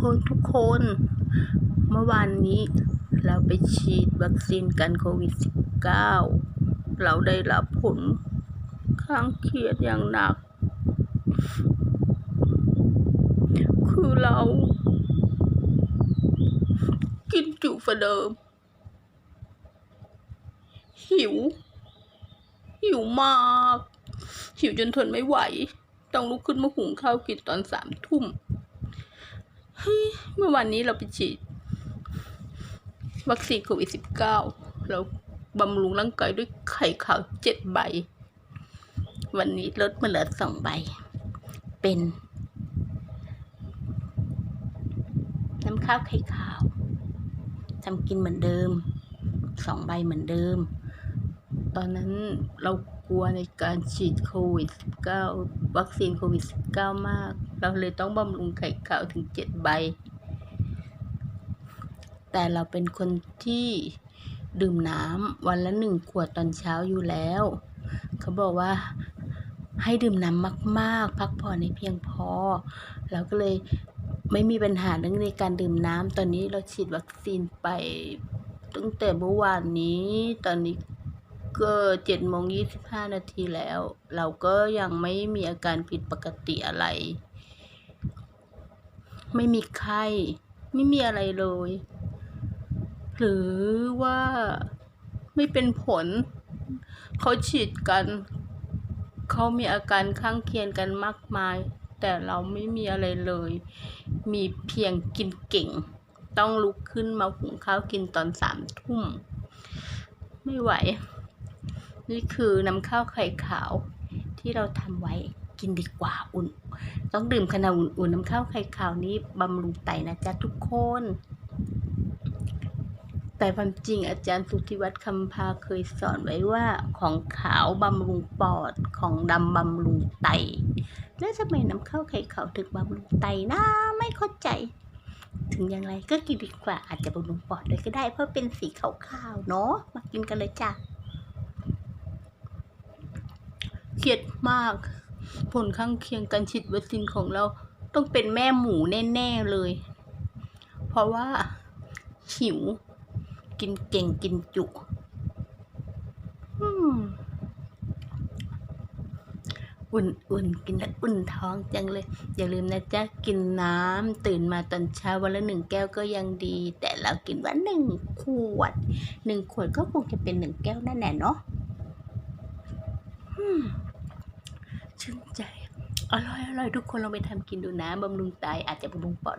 คนทุกคน เมื่อวานนี้เราไปฉีดวัคซีนกันโควิด -19 เราได้รับผลข้างเคียงอย่างหนัก คือเรา กินจุฝเดิม หิว หิวมาก หิวจนทนไม่ไหว ต้องลุกขึ้นมาหุงข้าวกินตอนสามทุ่ม เฮ้ยเมื่อวันนี้เราไปฉีด วัคซีนโควิด -19 เราบำรุงร่างกายด้วยไข่ขาวเจ็ดใบ วันนี้ลดมาเหลือสองใบ เป็น น้ำข้าวไข่ขาวทำกินเหมือนเดิมสองใบเหมือนเดิม ตอนนั้นเรากลัวในการฉีดโควิด -19 วัคซีนโควิด -19 มาก เราเลยต้องบำรุงไข่ขาวถึงเจ็ดใบ แต่เราเป็นคนที่ดื่มน้ำวันละหนึ่งขวดตอนเช้าอยู่แล้ว เขาบอกว่าให้ดื่มน้ำมากๆ พักผ่อนให้เพียงพอ เราก็เลยไม่มีปัญหาเรื่องในการดื่มน้ำตอนนี้เราฉีดวัคซีนไปตั้งแต่เมื่อวานนี้ตอนนี้ ก็เจ็ดโมงยี่สิบห้านาทีแล้ว เราก็ยังไม่มีอาการผิดปกติอะไร ไม่มีไข้ ไม่มีอะไรเลย หรือว่าไม่เป็นผล เขาฉีดกัน เขามีอาการข้างเคียงกันมากมาย แต่เราไม่มีอะไรเลย มีเพียงกินเก่ง ต้องลุกขึ้นมาหุงข้าวกินตอนสามทุ่มไม่ไหว นี่คือน้ำข้าวไข่ขาวที่เราทำไว้กินดีกว่าอุ่น ต้องดื่มขนาดอุ่นๆน้ำข้าวไข่ขาวนี้บำรุงไตนะจ๊ะทุกคน แต่ความจริงอาจารย์สุทธิวัฒน์คำพาเคยสอนไว้ว่าของขาวบำรุงปอดของดำบำรุงไต แล้วทำไมน้ำข้าวไข่ขาวถึงบำรุงไตนะไม่เข้าใจ ถึงอย่างไรก็กินดีกว่าอาจจะบำรุงปอดเลยก็ได้เพราะเป็นสีขาวๆเนาะมากินกันเลยจ้ะ เครียดมาก ผลข้างเคียงการฉีดวัคซีนของเราต้องเป็นแม่หมูแน่ ๆ เลย เพราะว่า หิว กินเก่งกินจุอุ่นอุ่นกินแล้วอุ่นท้องจังเลย อย่าลืมนะจ๊ะ กินน้ำตื่นมาตอนเช้าวันละหนึ่งแก้วก็ยังดี แต่เรากินวันหนึ่งขวดหนึ่งขวดก็คงจะเป็นหนึ่งแก้วนั่นแหละเนาะ ชื่นใจ อร่อยอร่อยทุกคนลองไปทำกินดูนะบำรุงไตอาจจะบำรุงปอด